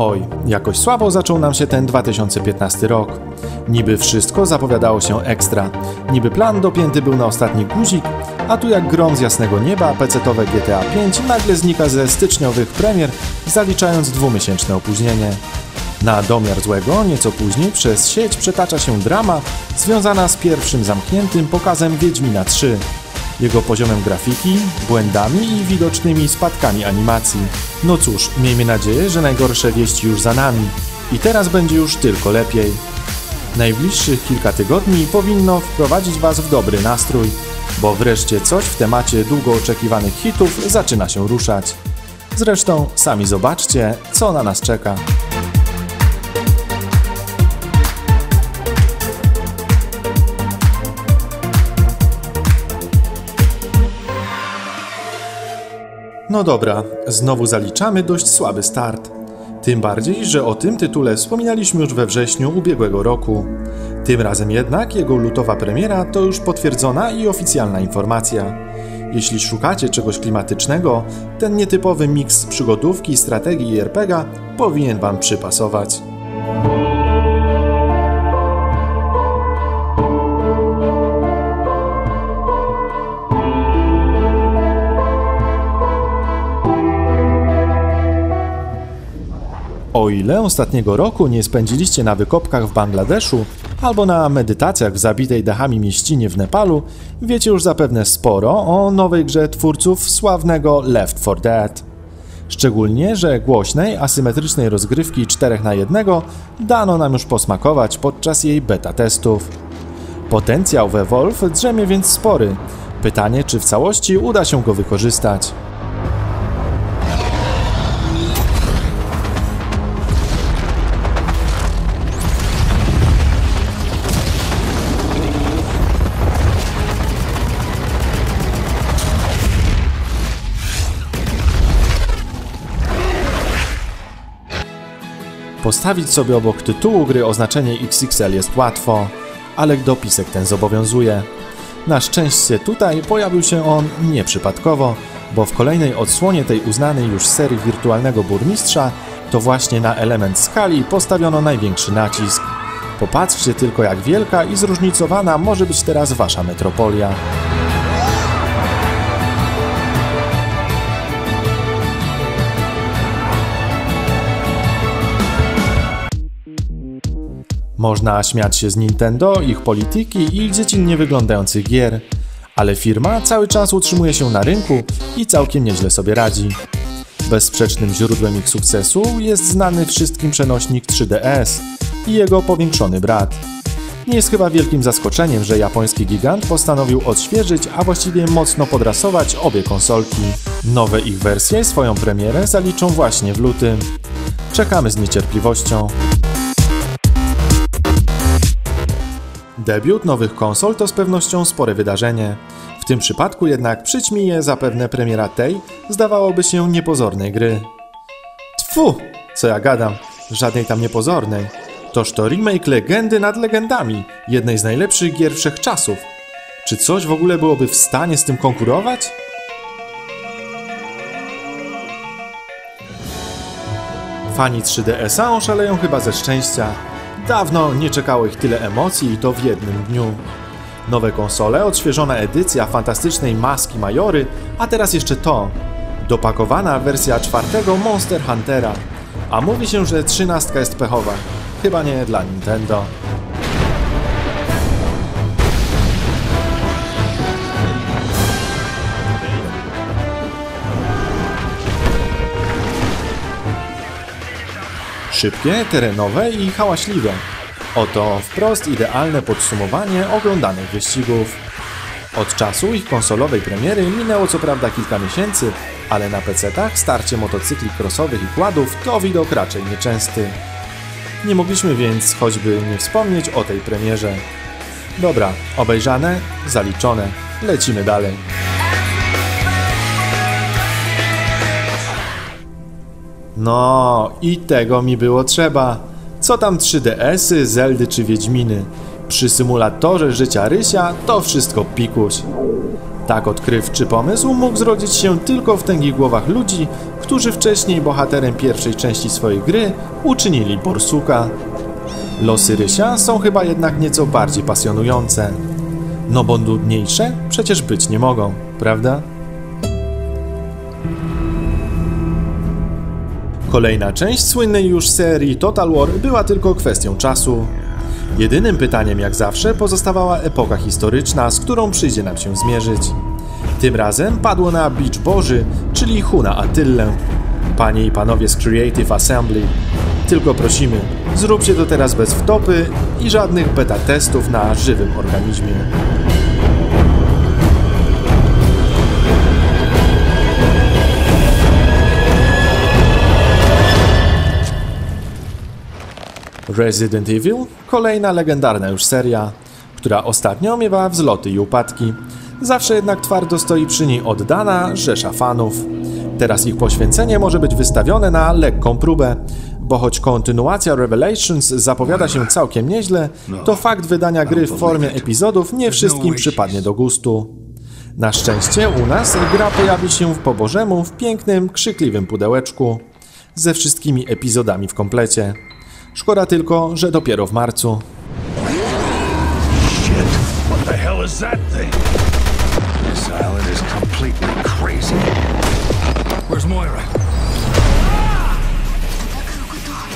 Oj, jakoś słabo zaczął nam się ten 2015 rok. Niby wszystko zapowiadało się ekstra. Niby plan dopięty był na ostatni guzik, a tu jak grom z jasnego nieba PC-towe GTA 5 nagle znika ze styczniowych premier, zaliczając dwumiesięczne opóźnienie. Na domiar złego, nieco później przez sieć przetacza się drama związana z pierwszym zamkniętym pokazem Wiedźmina 3 jego poziomem grafiki, błędami i widocznymi spadkami animacji. No cóż, miejmy nadzieję, że najgorsze wieści już za nami i teraz będzie już tylko lepiej. Najbliższych kilka tygodni powinno wprowadzić Was w dobry nastrój, bo wreszcie coś w temacie długo oczekiwanych hitów zaczyna się ruszać. Zresztą sami zobaczcie, co na nas czeka. No dobra, znowu zaliczamy dość słaby start. Tym bardziej, że o tym tytule wspominaliśmy już we wrześniu ubiegłego roku. Tym razem jednak jego lutowa premiera to już potwierdzona i oficjalna informacja. Jeśli szukacie czegoś klimatycznego, ten nietypowy miks przygodówki, strategii i RPGa powinien Wam przypasować. O ile ostatniego roku nie spędziliście na wykopkach w Bangladeszu albo na medytacjach w zabitej dachami mieścinie w Nepalu, wiecie już zapewne sporo o nowej grze twórców sławnego Left 4 Dead. Szczególnie, że głośnej, asymetrycznej rozgrywki 4 na 1 dano nam już posmakować podczas jej beta testów. Potencjał we Wolf drzemie więc spory. Pytanie, czy w całości uda się go wykorzystać. Postawić sobie obok tytułu gry oznaczenie XXL jest łatwo, ale dopisek ten zobowiązuje. Na szczęście tutaj pojawił się on nieprzypadkowo, bo w kolejnej odsłonie tej uznanej już serii wirtualnego burmistrza to właśnie na element skali postawiono największy nacisk. Popatrzcie tylko jak wielka i zróżnicowana może być teraz wasza metropolia. Można śmiać się z Nintendo, ich polityki i dziecinnie wyglądających gier, ale firma cały czas utrzymuje się na rynku i całkiem nieźle sobie radzi. Bezsprzecznym źródłem ich sukcesu jest znany wszystkim przenośnik 3DS i jego powiększony brat. Nie jest chyba wielkim zaskoczeniem, że japoński gigant postanowił odświeżyć, a właściwie mocno podrasować obie konsolki. Nowe ich wersje swoją premierę zaliczą właśnie w lutym. Czekamy z niecierpliwością. Debiut nowych konsol to z pewnością spore wydarzenie. W tym przypadku jednak przyćmi je zapewne premiera tej, zdawałoby się, niepozornej gry. Tfu! Co ja gadam? Żadnej tam niepozornej. Toż to remake legendy nad legendami, jednej z najlepszych gier wszechczasów. Czy coś w ogóle byłoby w stanie z tym konkurować? Fani 3DS-a oszaleją chyba ze szczęścia. Dawno nie czekało ich tyle emocji i to w jednym dniu. Nowe konsole, odświeżona edycja fantastycznej maski Majory, a teraz jeszcze to. Dopakowana wersja czwartego Monster Huntera. A mówi się, że trzynastka jest pechowa. Chyba nie dla Nintendo. Szybkie, terenowe i hałaśliwe. Oto wprost idealne podsumowanie oglądanych wyścigów. Od czasu ich konsolowej premiery minęło co prawda kilka miesięcy, ale na PC-tach starcie motocykli crossowych i kładów to widok raczej nieczęsty. Nie mogliśmy więc choćby nie wspomnieć o tej premierze. Dobra, obejrzane, zaliczone, lecimy dalej. No, i tego mi było trzeba. Co tam 3DS-y, Zeldy czy Wiedźminy? Przy symulatorze życia Rysia to wszystko pikuś. Tak odkrywczy pomysł mógł zrodzić się tylko w tęgich głowach ludzi, którzy wcześniej bohaterem pierwszej części swojej gry uczynili Borsuka. Losy Rysia są chyba jednak nieco bardziej pasjonujące. No bo nudniejsze przecież być nie mogą, prawda? Kolejna część słynnej już serii Total War była tylko kwestią czasu. Jedynym pytaniem, jak zawsze, pozostawała epoka historyczna, z którą przyjdzie nam się zmierzyć. Tym razem padło na Beach Boży, czyli Huna Attylę. Panie i panowie z Creative Assembly, tylko prosimy, zróbcie to teraz bez wtopy i żadnych beta testów na żywym organizmie. Resident Evil, kolejna legendarna już seria, która ostatnio miewała wzloty i upadki. Zawsze jednak twardo stoi przy niej oddana rzesza fanów. Teraz ich poświęcenie może być wystawione na lekką próbę, bo choć kontynuacja Revelations zapowiada się całkiem nieźle, to fakt wydania gry w formie epizodów nie wszystkim przypadnie do gustu. Na szczęście u nas gra pojawi się po bożemu w pięknym, krzykliwym pudełeczku ze wszystkimi epizodami w komplecie. Szkoda tylko, że dopiero w marcu.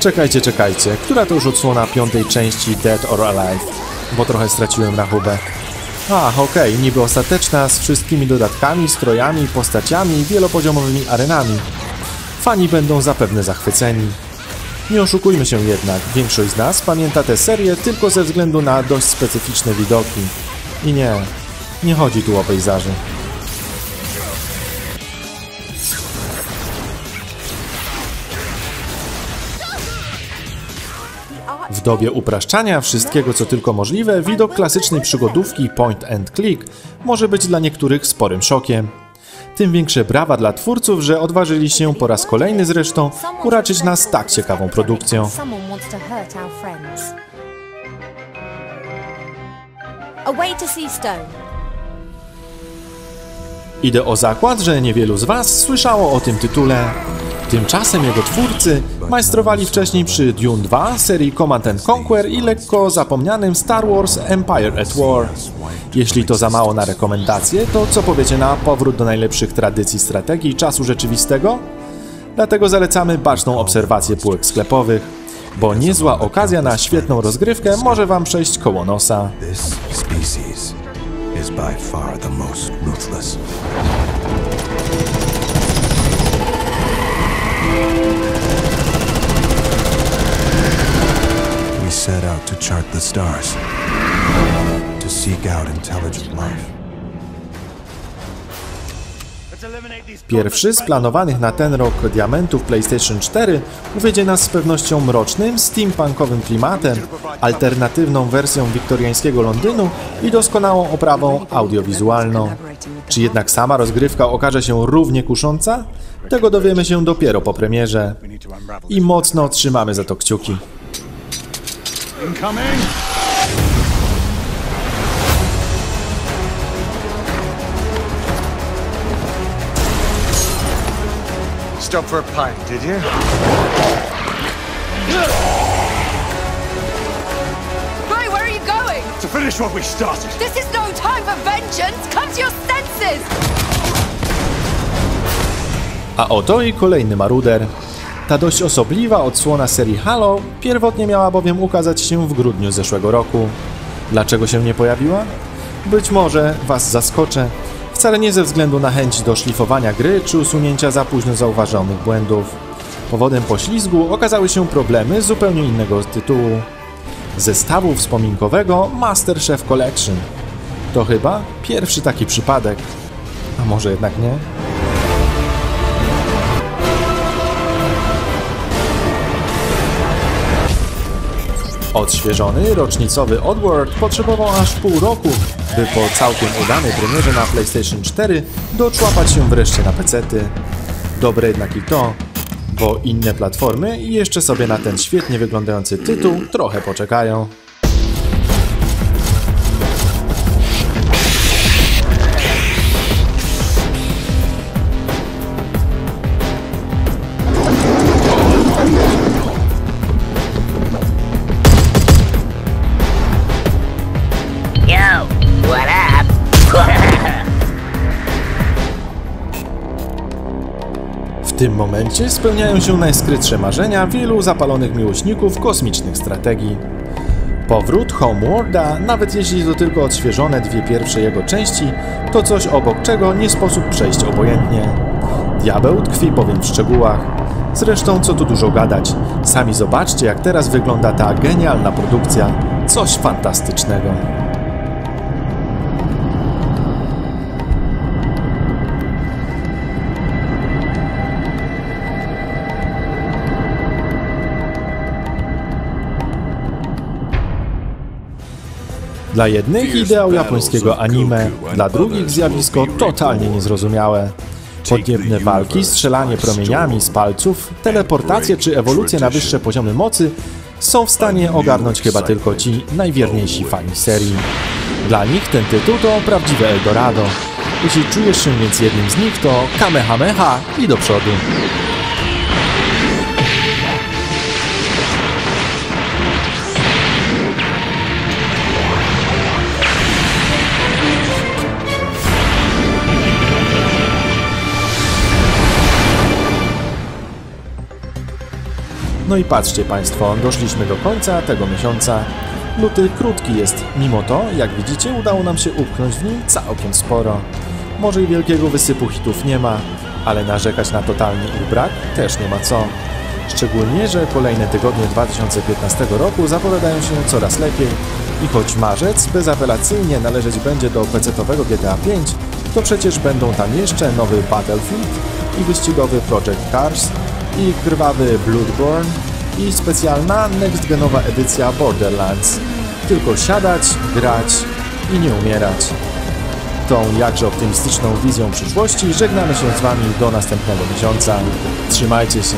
Czekajcie, czekajcie, która to już odsłona piątej części Dead or Alive? Bo trochę straciłem rachubę. Ach, okej, niby ostateczna z wszystkimi dodatkami, strojami, postaciami, wielopoziomowymi arenami. Fani będą zapewne zachwyceni. Nie oszukujmy się jednak, większość z nas pamięta tę serię tylko ze względu na dość specyficzne widoki. I nie, nie chodzi tu o pejzaże. W dobie upraszczania wszystkiego co tylko możliwe, widok klasycznej przygodówki point and click może być dla niektórych sporym szokiem. Tym większe brawa dla twórców, że odważyli się po raz kolejny zresztą uraczyć nas tak ciekawą produkcją. Idę o zakład, że niewielu z Was słyszało o tym tytule. Tymczasem jego twórcy majstrowali wcześniej przy Dune 2, serii Command and Conquer i lekko zapomnianym Star Wars Empire at War. Jeśli to za mało na rekomendacje, to co powiecie na powrót do najlepszych tradycji strategii czasu rzeczywistego? Dlatego zalecamy baczną obserwację półek sklepowych, bo niezła okazja na świetną rozgrywkę może Wam przejść koło nosa. We set out to chart the stars, to seek out intelligent life. Pierwszy z planowanych na ten rok diamentów PlayStation 4 uwiedzie nas z pewnością mrocznym, steampunkowym klimatem, alternatywną wersją wiktoriańskiego Londynu i doskonałą oprawą audiowizualną. Czy jednak sama rozgrywka okaże się równie kusząca? Tego dowiemy się dopiero po premierze. I mocno trzymamy za to kciuki. Incoming! Stop for a pint, did you? Right, where are you going? To finish what we started! This is no time for vengeance! Come to your senses! A oto i kolejny maruder. Ta dość osobliwa odsłona serii Halo pierwotnie miała bowiem ukazać się w grudniu zeszłego roku. Dlaczego się nie pojawiła? Być może Was zaskoczę. Wcale nie ze względu na chęć do szlifowania gry czy usunięcia za późno zauważonych błędów. Powodem poślizgu okazały się problemy zupełnie innego tytułu. Zestawu wspominkowego Masterchef Collection. To chyba pierwszy taki przypadek. A może jednak nie? Odświeżony, rocznicowy Oddworld potrzebował aż pół roku, by po całkiem udanej premierze na PlayStation 4 doczłapać się wreszcie na pecety. Dobre jednak i to, bo inne platformy jeszcze sobie na ten świetnie wyglądający tytuł trochę poczekają. Tym momencie spełniają się najskrytsze marzenia wielu zapalonych miłośników kosmicznych strategii. Powrót Homeworlda, nawet jeśli to tylko odświeżone dwie pierwsze jego części, to coś obok czego nie sposób przejść obojętnie. Diabeł tkwi bowiem w szczegółach. Zresztą co tu dużo gadać, sami zobaczcie jak teraz wygląda ta genialna produkcja. Coś fantastycznego. Dla jednych ideał japońskiego anime, dla drugich zjawisko totalnie niezrozumiałe. Podniebne walki, strzelanie promieniami z palców, teleportacje czy ewolucje na wyższe poziomy mocy są w stanie ogarnąć chyba tylko ci najwierniejsi fani serii. Dla nich ten tytuł to prawdziwe Eldorado. Jeśli czujesz się więc jednym z nich, to kamehameha i do przodu. No i patrzcie Państwo, doszliśmy do końca tego miesiąca. Luty krótki jest, mimo to, jak widzicie, udało nam się upchnąć w nim całkiem sporo. Może i wielkiego wysypu hitów nie ma, ale narzekać na totalny ich brak też nie ma co. Szczególnie, że kolejne tygodnie 2015 roku zapowiadają się coraz lepiej i choć marzec bezapelacyjnie należeć będzie do PC-owego GTA V, to przecież będą tam jeszcze nowy Battlefield i wyścigowy Project Cars i krwawy Bloodborne i specjalna next-genowa edycja Borderlands. Tylko siadać, grać i nie umierać. Tą jakże optymistyczną wizją przyszłości żegnamy się z Wami do następnego miesiąca. Trzymajcie się.